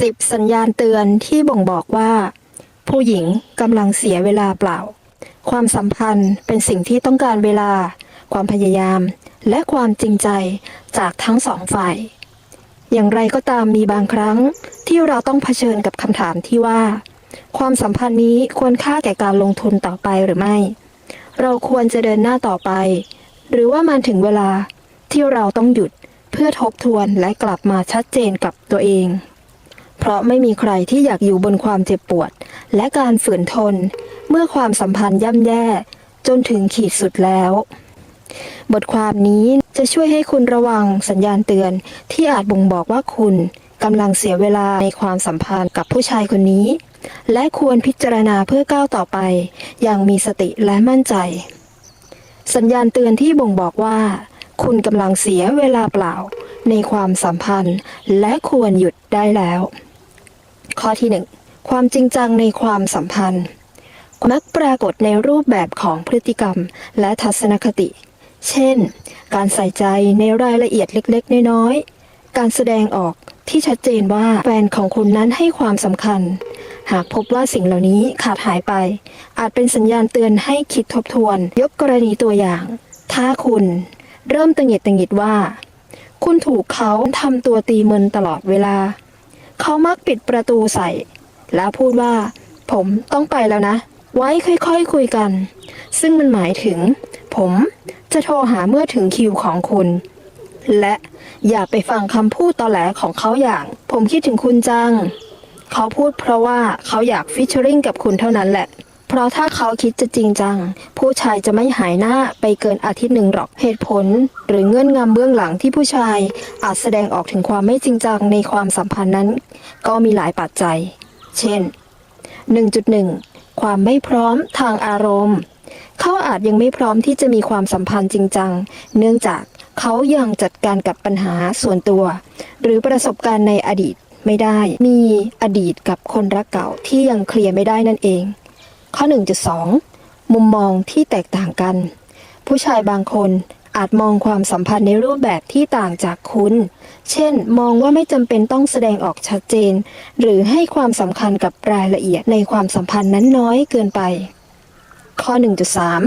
10 สัญญาณเตือนที่บ่งบอกว่า ผู้หญิงกำลังเสียเวลาเปล่า ความสัมพันธ์เป็นสิ่งที่ต้องการเวลา ความพยายาม และความจริงใจจากทั้งสองฝ่าย อย่างไรก็ตามมีบางครั้งที่เราต้องเผชิญกับคำถามที่ว่า ความสัมพันธ์นี้ควรค่าแก่การลงทุนต่อไปหรือไม่ เราควรจะเดินหน้าต่อไป หรือว่ามันถึงเวลาที่เราต้องหยุดเพื่อทบทวนและกลับมาชัดเจนกับตัวเอง เพราะไม่มีใครที่อยากอยู่บนความเจ็บปวด และการฝืนทน เมื่อความสัมพันธ์ย่ำแย่ จนถึงขีดสุดแล้ว บทความนี้จะช่วยให้คุณระวังสัญญาณเตือนที่อาจบ่งบอกว่าคุณกำลังเสียเวลาในความสัมพันธ์กับผู้ชายคนนี้ และควรพิจารณาเพื่อก้าวต่อไป อย่างมีสติและมั่นใจ สัญญาณเตือนที่บ่งบอกว่า คุณกำลังเสียเวลาเปล่า ในความสัมพันธ์ และควรหยุดได้แล้ว ข้อที่หนึ่งความจริงจังในความสัมพันธ์ มักปรากฏในรูปแบบของพฤติกรรมและทัศนคติ เช่น การใส่ใจในรายละเอียดเล็กๆ น้อยๆ การแสดงออกที่ชัดเจนว่าแฟนของคุณนั้นให้ความสำคัญ หากพบว่าสิ่งเหล่านี้ขาดหายไป อาจเป็นสัญญาณเตือนให้คิดทบทวน ยกกรณีตัวอย่าง ถ้าคุณ เริ่มตังหิดตังหิดว่า คุณถูกเขาทำตัวตีมึนตลอดเวลา เขามักปิดประตูใส่ แล้วพูดว่า ผมต้องไปแล้วนะ ไว้ค่อยๆคุยกัน ซึ่งมันหมายถึง ผมจะโทรหาเมื่อถึงคิวของคุณ และอย่าไปฟังคำพูดตอแหลของเขาอย่าง ผมคิดถึงคุณจัง เขาพูดเพราะว่าเขาอยากฟิชเชอริงกับคุณเท่านั้นแหละ เพราะถ้าเขาคิดจะจริงจัง ผู้ชายจะไม่หายหน้าไปเกินอาทิตย์หนึ่งหรอกเหตุผล หรือเงื่อนงำเบื้องหลังที่ผู้ชายอาจแสดงออกถึงความไม่จริงจังในความสัมพันธ์นั้น ก็มีหลายปัจจัย เช่น 1.1 ความไม่พร้อมทางอารมณ์ เขาอาจยังไม่พร้อมที่จะมีความสัมพันธ์จริงจัง เนื่องจากเขายังจัดการกับปัญหาส่วนตัว หรือประสบการณ์ในอดีตไม่ได้ มีอดีตกับคนรักเก่าที่ยังเคลียร์ไม่ได้นั่นเอง ข้อ 1.2 มุมมองที่แตกต่างกัน ผู้ชายบางคนอาจมองความสัมพันธ์ในรูปแบบที่ต่างจากคุณ เช่น มองว่าไม่จำเป็นต้องแสดงออกชัดเจน หรือให้ความสำคัญกับรายละเอียดในความสัมพันธ์นั้นน้อยเกินไป ข้อ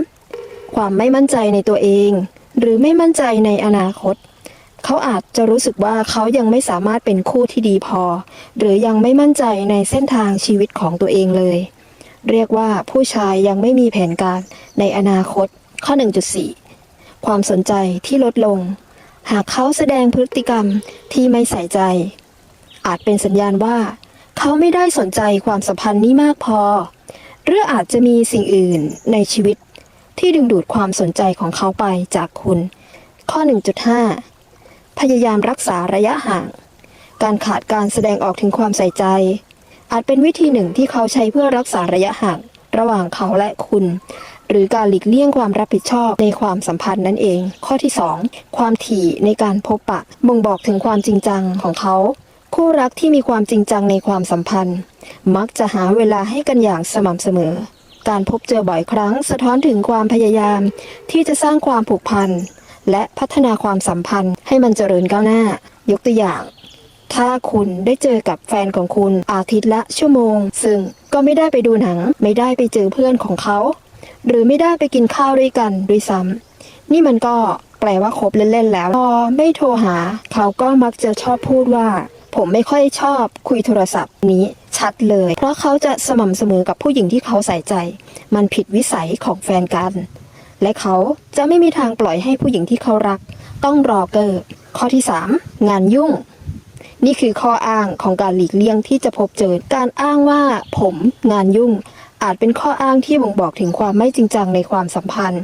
1.3 ความไม่มั่นใจในตัวเอง หรือไม่มั่นใจในอนาคต เขาอาจจะรู้สึกว่าเขายังไม่สามารถเป็นคู่ที่ดีพอ หรือยังไม่มั่นใจในเส้นทางชีวิตของตัวเองเลย เรียกว่าผู้ชายยังไม่มีแผนการในอนาคต ข้อ 1.4 ความสนใจที่ลดลง หากเขาแสดงพฤติกรรมที่ไม่ใส่ใจ อาจเป็นสัญญาณว่า เขาไม่ได้สนใจความสัมพันธ์นี้มากพอ หรืออาจจะมีสิ่งอื่นในชีวิต ที่ดึงดูดความสนใจของเขาไปจากคุณ ข้อ 1.5 พยายามรักษาระยะห่าง การขาดการแสดงออกถึงความใส่ใจ อาจเป็นวิธีหนึ่งที่เขาใช้เพื่อรักษาระยะห่าง ระหว่างเขาและคุณ หรือการหลีกเลี่ยงความรับผิดชอบในความสัมพันธ์นั่นเอง ข้อที่ 2 ความถี่ในการพบปะ บ่งบอกถึงความจริงจังของเขา คู่รักที่มีความจริงจังในความสัมพันธ์ มักจะหาเวลาให้กันอย่างสม่ำเสมอ การพบเจอบ่อยครั้ง สะท้อนถึงความพยายาม ที่จะสร้างความผูกพันและพัฒนาความสัมพันธ์ให้มันเจริญก้าวหน้า ยกตัวอย่าง ถ้าคุณได้เจอกับแฟนของคุณอาทิตย์ละชั่วโมง ซึ่งก็ไม่ได้ไปดูหนัง ไม่ได้ไปเจอเพื่อนของเขา หรือไม่ได้ไปกินข้าวด้วยกันด้วยซ้ำนี่มันก็แปลว่าคบเล่นๆแล้ว พอไม่โทรหา เขาก็มักจะชอบพูดว่า ผมไม่ค่อยชอบคุยโทรศัพท์นี้ชัดเลย เพราะเขาจะสม่ำเสมอกับผู้หญิงที่เขาใส่ใจ มันผิดวิสัยของแฟนกัน และเขาจะไม่มีทางปล่อยให้ผู้หญิงที่เขารัก ต้องรอเกอร์ข้อที่ 3 งานยุ่ง นี่คือข้ออ้างของการหลีกเลี่ยงที่จะพบเจอ การอ้างว่าผมงานยุ่ง อาจเป็นข้ออ้างที่บ่งบอกถึงความไม่จริงจังในความสัมพันธ์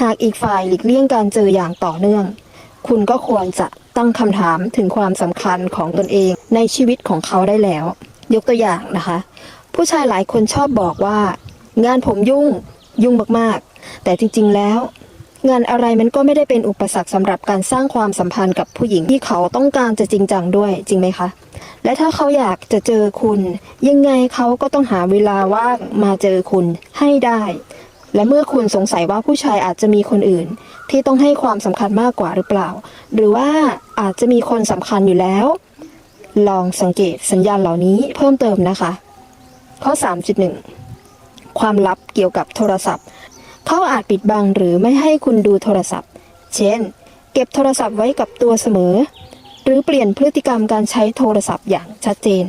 หากอีกฝ่ายหลีกเลี่ยงการเจออย่างต่อเนื่อง คุณก็ควรจะตั้งคำถามถึงความสำคัญของตนเองในชีวิตของเขาได้แล้ว ยกตัวอย่างนะคะ ผู้ชายหลายคนชอบบอกว่า งานผมยุ่งยุ่งมากๆ แต่จริงๆแล้ว งานอะไรมันก็ไม่ได้เป็นอุปสรรคสำหรับการสร้างความสัมพันธ์กับผู้หญิงที่เขาต้องการจะจริงจังด้วยจริงไหมคะ และถ้าเขาอยากจะเจอคุณ ยังไงเขาก็ต้องหาเวลาว่างมาเจอคุณให้ได้ และเมื่อคุณสงสัยว่าผู้ชายอาจจะมีคนอื่น ที่ต้องให้ความสำคัญมากกว่าหรือเปล่า หรือว่าอาจจะมีคนสำคัญอยู่แล้ว ลองสังเกตสัญญาณเหล่านี้เพิ่มเติมนะคะ ข้อ 3.1 ความลับเกี่ยวกับโทรศัพท์ เขาอาจปิดบังหรือไม่ให้คุณดูโทรศัพท์ เช่น เก็บโทรศัพท์ไว้กับตัวเสมอ หรือเปลี่ยนพฤติกรรมการใช้โทรศัพท์อย่างชัดเจน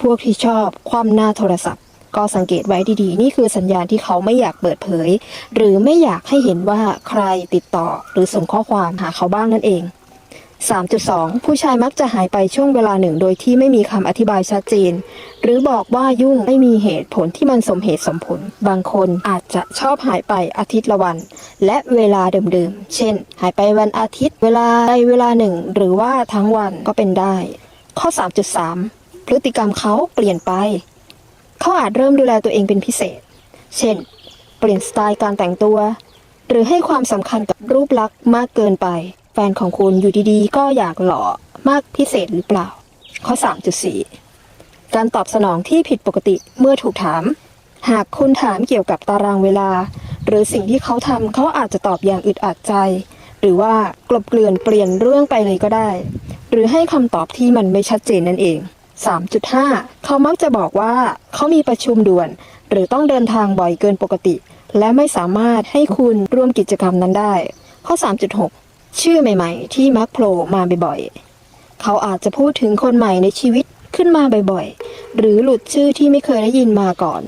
พวกที่ชอบความหน้าโทรศัพท์ ก็สังเกตไว้ดีๆ นี่คือสัญญาณที่เขาไม่อยากเปิดเผย หรือไม่อยากให้เห็นว่าใครติดต่อหรือส่งข้อความหาเขาบ้างนั่นเอง 3.2 ผู้ชายมักจะหายไปช่วงเวลาหนึ่ง โดยที่ไม่มีคำอธิบายชัดเจน หรือบอกว่ายุ่งไม่มีเหตุผลที่มันสมเหตุสมผล บางคนอาจจะชอบหายไปอาทิตย์ละวัน และเวลาเดิมๆ เช่น หายไปวันอาทิตย์ เวลาใดเวลาหนึ่ง หรือว่าทั้งวันก็เป็นได้ ข้อ 3.3 พฤติกรรมเขาเปลี่ยนไป เขาอาจเริ่มดูแลตัวเองเป็นพิเศษ เช่น เปลี่ยนสไตล์การแต่งตัว หรือให้ความสำคัญกับรูปลักษณ์มากเกินไป แฟนของคุณอยู่ดีๆ ก็อยากหล่อมากพิเศษหรือเปล่า ข้อ 3.4 การตอบสนองที่ผิดปกติเมื่อถูกถาม หากคุณถามเกี่ยวกับตารางเวลา หรือสิ่งที่เขาทำเขาอาจจะตอบอย่างอึดอัดใจ หรือว่ากลบเกลื่อนเปลี่ยนเรื่องไปเลยก็ได้ หรือให้คำตอบที่มันไม่ชัดเจนนั่นเอง 3.5 เขามักจะบอกว่าเขามีประชุมด่วน หรือต้องเดินทางบ่อยเกินปกติ และไม่สามารถให้คุณร่วมกิจกรรมนั้นได้ ข้อ 3.6 ชื่อใหม่ ๆ ที่มักโผล่มาบ่อยๆ เขาอาจจะพูดถึงคนใหม่ในชีวิตขึ้นมาบ่อยๆ หรือหลุดชื่อที่ไม่เคยได้ยินมาก่อน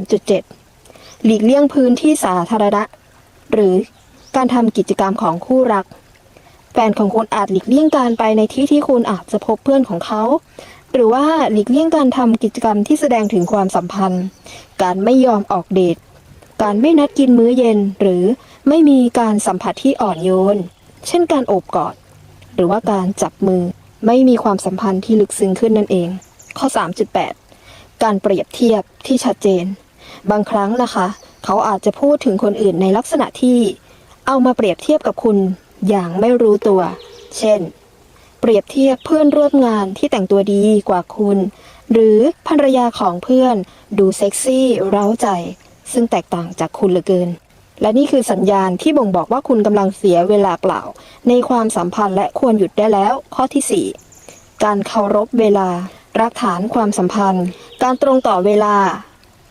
3.7 หลีกเลี่ยงพื้นที่สาธารณะ หรือการทำกิจกรรมของคู่รัก แฟนของคุณอาจหลีกเลี่ยงการไปในที่ที่คุณอาจจะพบเพื่อนของเขา หรือว่าหลีกเลี่ยงการทำกิจกรรมที่แสดงถึงความสัมพันธ์ การไม่ยอมออกเดท การไม่นัดกินมื้อเย็น หรือไม่มีการสัมผัสที่อ่อนโยน เช่นการโอบกอด หรือว่าการจับมือไม่มีความสัมพันธ์ที่ลึกซึ้งขึ้นนั่นเอง ข้อ 3.8 การเปรียบเทียบที่ชัดเจน บางครั้งนะคะเขาอาจจะพูดถึงคนอื่นในลักษณะที่ เอามาเปรียบเทียบกับคุณอย่างไม่รู้ตัว เช่น เปรียบเทียบเพื่อนร่วมงานที่แต่งตัวดีกว่าคุณ หรือภรรยาของเพื่อนดูเซ็กซี่เร้าใจ ซึ่งแตกต่างจากคุณเหลือเกิน และนี่คือสัญญาณที่บ่งบอกว่าคุณกำลังเสียเวลาเปล่า ในความสัมพันธ์และควรหยุดได้แล้ว ข้อที่ 4 การเคารพเวลา รักฐานความสัมพันธ์ การตรงต่อเวลา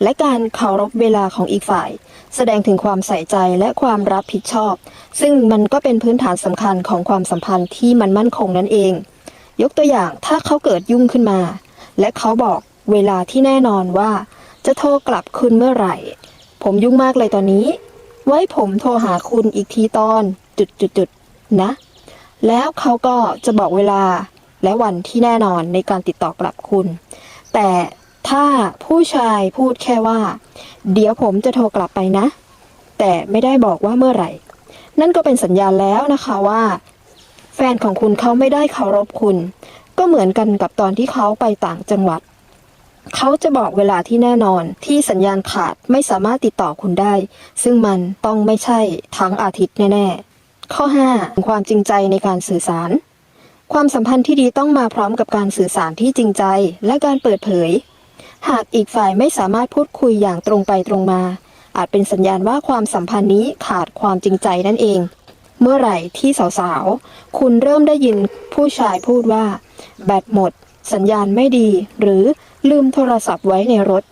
และการเคารพเวลาของอีกฝ่าย แสดงถึงความใส่ใจและความรับผิดชอบ ซึ่งมันก็เป็นพื้นฐานสำคัญของความสัมพันธ์ที่มันมั่นคงนั่นเอง ยกตัวอย่างถ้าเขาเกิดยุ่งขึ้นมา และเขาบอกเวลาที่แน่นอนว่า จะโทรกลับคุณเมื่อไหร่ ผมยุ่งมากเลยตอนนี้ ไว้ผมโทรหาคุณอีกทีตอนจุดๆๆนะ แล้วเขาก็จะบอกเวลาและวันที่แน่นอนในการติดต่อกลับคุณ แต่ถ้าผู้ชายพูดแค่ว่า เดี๋ยวผมจะโทรกลับไปนะ แต่ไม่ได้บอกว่าเมื่อไหร่ นั่นก็เป็นสัญญาณแล้วนะคะว่า แฟนของคุณเขาไม่ได้เคารพคุณ ก็เหมือนกันกับตอนที่เขาไปต่างจังหวัด เขาจะบอกเวลาที่แน่นอนที่สัญญาณขาดไม่สามารถติดต่อคุณได้ ซึ่งมันต้องไม่ใช่ทั้งอาทิตย์แน่ ๆ ข้อ 5 ความจริงใจในการสื่อสาร ความสัมพันธ์ที่ดีต้องมาพร้อมกับการสื่อสารที่จริงใจและการเปิดเผย หากอีกฝ่ายไม่สามารถพูดคุยอย่างตรงไปตรงมา อาจเป็นสัญญาณว่าความสัมพันธ์นี้ขาดความจริงใจนั่นเอง เมื่อไหร่ที่สาวๆ คุณเริ่มได้ยินผู้ชายพูดว่า แบตหมด สัญญาณไม่ดี หรือลืมโทรศัพท์ไว้ในรถ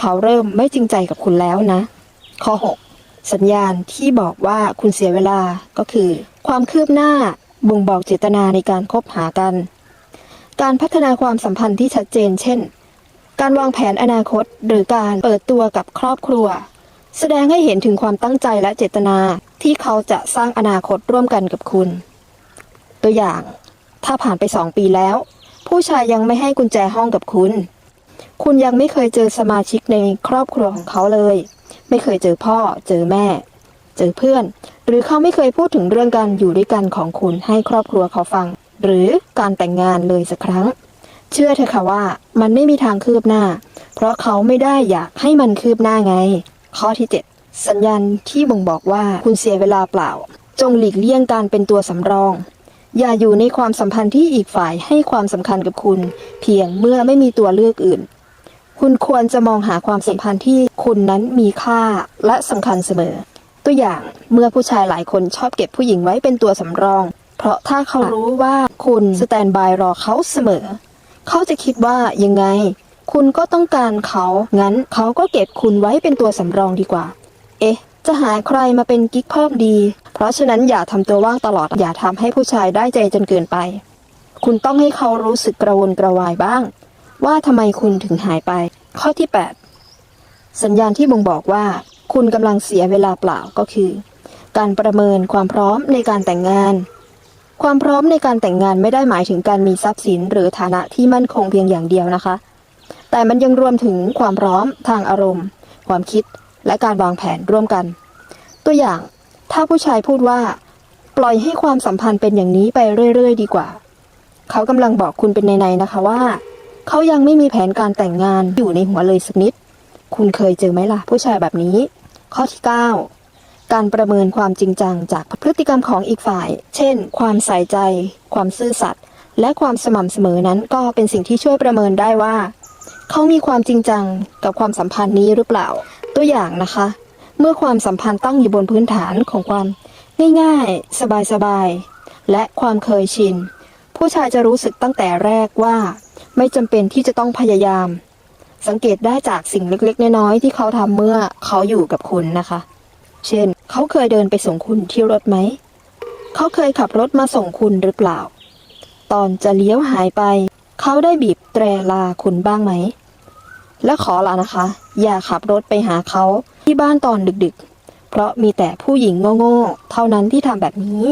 เขาเริ่มไม่จริงใจกับคุณแล้วนะ ข้อ 6 สัญญาณที่บอกว่าคุณเสียเวลาก็คือ ความคืบหน้าบ่งบอกเจตนาในการคบหากัน การพัฒนาความสัมพันธ์ที่ชัดเจน เช่น การวางแผนอนาคต หรือการเปิดตัวกับครอบครัว แสดงให้เห็นถึงความตั้งใจและเจตนาที่เขาจะสร้างอนาคตร่วมกันกับคุณ ตัวอย่าง ถ้าผ่านไปสองปีแล้ว ผู้ชายยังไม่ให้กุญแจห้องกับคุณ คุณยังไม่เคยเจอสมาชิกในครอบครัวของเขาเลย ไม่เคยเจอพ่อ เจอแม่ เจอเพื่อน หรือเขาไม่เคยพูดถึงเรื่องการอยู่ด้วยกันของคุณให้ครอบครัวเขาฟัง หรือการแต่งงานเลยสักครั้ง เชื่อเถอะค่ะว่ามันไม่มีทางคืบหน้า เพราะเขาไม่ได้อยากให้มันคืบหน้าไง ข้อที่ 7 สัญญาณที่บ่งบอกว่าคุณเสียเวลาเปล่า จงหลีกเลี่ยงการเป็นตัวสำรอง อย่าอยู่ในความสัมพันธ์ที่อีกฝ่ายให้ความสำคัญกับคุณ เพียงเมื่อไม่มีตัวเลือกอื่น คุณควรจะมองหาความสัมพันธ์ที่คุณนั้นมีค่าและสำคัญเสมอ ตัวอย่างเมื่อผู้ชายหลายคนชอบเก็บผู้หญิงไว้เป็นตัวสำรอง เพราะถ้าเขารู้ว่าคุณสแตนบายรอเขาเสมอ เขาจะคิดว่ายังไง คุณก็ต้องการเขา งั้นเขาก็เก็บคุณไว้เป็นตัวสำรองดีกว่า เอ๊ะ จะหาใครมาเป็นกิ๊กเพิ่มดี เพราะฉะนั้นอย่าทำตัวว่างตลอด อย่าทำให้ผู้ชายได้ใจจนเกินไป คุณต้องให้เขารู้สึกกระวนกระวายบ้าง ว่าทำไมคุณถึงหายไป ข้อที่ 8 สัญญาณที่บ่งบอกว่า คุณกำลังเสียเวลาเปล่าก็คือ การประเมินความพร้อมในการแต่งงาน ความพร้อมในการแต่งงานไม่ได้หมายถึงการมีทรัพย์สินหรือฐานะที่มั่นคงเพียงอย่างเดียวนะคะ แต่มันยังรวมถึงความพร้อมทางอารมณ์ ความคิด และการวางแผนร่วมกัน ตัวอย่างถ้าผู้ชายพูดว่า ปล่อยให้ความสัมพันธ์เป็นอย่างนี้ไปเรื่อยๆ ดีกว่า เขากำลังบอกคุณเป็นในๆนะคะว่า เขายังไม่มีแผนการแต่งงานอยู่ในหัวเลยสักนิด คุณเคยเจอไหมล่ะ ผู้ชายแบบนี้ ข้อที่ 9 การประเมินความจริงจังจากพฤติกรรมของอีกฝ่าย เช่น ความใส่ใจ ความซื่อสัตย์และความสม่ำเสมอนั้นก็เป็นสิ่งที่ช่วยประเมินได้ว่า เขามีความจริงจังกับความสัมพันธ์นี้หรือเปล่า ตัวอย่างนะคะ เมื่อความสัมพันธ์ตั้งอยู่บนพื้นฐานของความง่ายๆ สบายๆ และความเคยชิน ผู้ชายจะรู้สึกตั้งแต่แรกว่า ไม่จำเป็นที่จะต้องพยายาม สังเกตได้จากสิ่งเล็กๆ น้อยๆ ที่เขาทำเมื่อเขาอยู่กับคุณนะคะ เช่น เขาเคยเดินไปส่งคุณที่รถไหม เขาเคยขับรถมาส่งคุณหรือเปล่า ตอนจะเลี้ยวหายไป เขาได้บีบแตรลาคุณบ้างไหม และขอละนะคะ อย่าขับรถไปหาเขาที่บ้านตอนดึกๆ เพราะมีแต่ผู้หญิงโง่ๆเท่านั้นที่ทำแบบนี้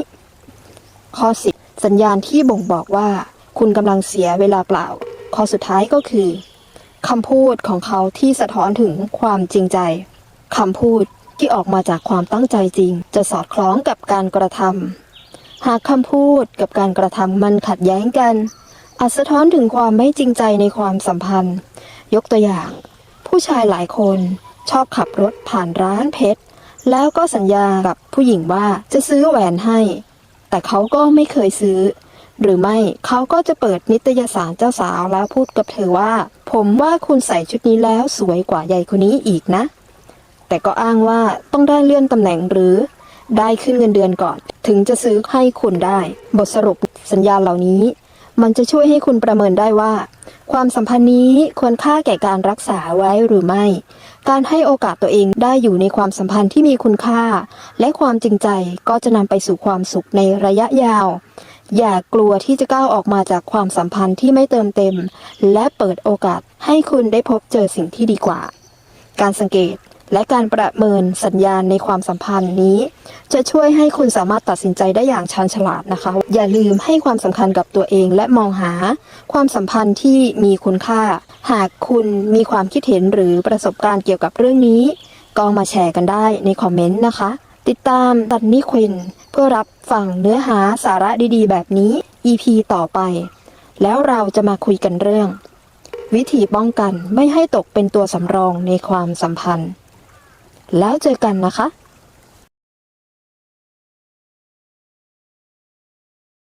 ข้อ10สัญญาณที่บ่งบอกว่า คุณกำลังเสียเวลาเปล่า ข้อสุดท้ายก็คือคำพูดของเขาที่สะท้อนถึงความจริงใจคำพูดที่ออกมาจากความตั้งใจจริง จะสอดคล้องกับการกระทำหากคำพูดกับการกระทำมันขัดแย้งกัน อาจสะท้อนถึงความไม่จริงใจในความสัมพันธ์ ยกตัวอย่าง ผู้ชายหลายคนชอบขับรถผ่านร้านเพชร แล้วก็สัญญากับผู้หญิงว่าจะซื้อแหวนให้ แต่เขาก็ไม่เคยซื้อ หรือไม่เขาก็จะเปิดนิตยสารเจ้าสาวแล้วพูดกับเธอว่า ผมว่าคุณใส่ชุดนี้แล้วสวยกว่าใหญ่คนนี้อีกนะ แต่ก็อ้างว่าต้องได้เลื่อนตำแหน่งหรือ ได้ขึ้นเงินเดือนก่อน ถึงจะซื้อให้คุณได้ บทสรุปสัญญาเหล่านี้ มันจะช่วยให้คุณประเมินได้ว่า ความสัมพันธ์นี้ควรค่าแก่การรักษาไว้หรือไม่ การให้โอกาสตัวเองได้อยู่ในความสัมพันธ์ที่มีคุณค่า และความจริงใจก็จะนำไปสู่ความสุขในระยะยาว อย่ากลัวที่จะก้าวออกมาจากความสัมพันธ์ที่ไม่เติมเต็ม และเปิดโอกาสให้คุณได้พบเจอสิ่งที่ดีกว่า การสังเกต และการประเมินสัญญาณในความสัมพันธ์นี้ จะช่วยให้คุณสามารถตัดสินใจได้อย่างชาญฉลาดนะคะ อย่าลืมให้ความสำคัญกับตัวเองและมองหาความสัมพันธ์ที่มีคุณค่า หากคุณมีความคิดเห็นหรือประสบการณ์เกี่ยวกับเรื่องนี้ ก็มาแชร์กันได้ในคอมเมนต์นะคะ ติดตามดันนี่ควินเพื่อรับฟังเนื้อหาสาระดีๆ แบบนี้ EP ต่อไป แล้วเราจะมาคุยกันเรื่อง วิธีป้องกันไม่ให้ตกเป็นตัวสำรองในความสัมพันธ์ แล้วเจอกันนะคะ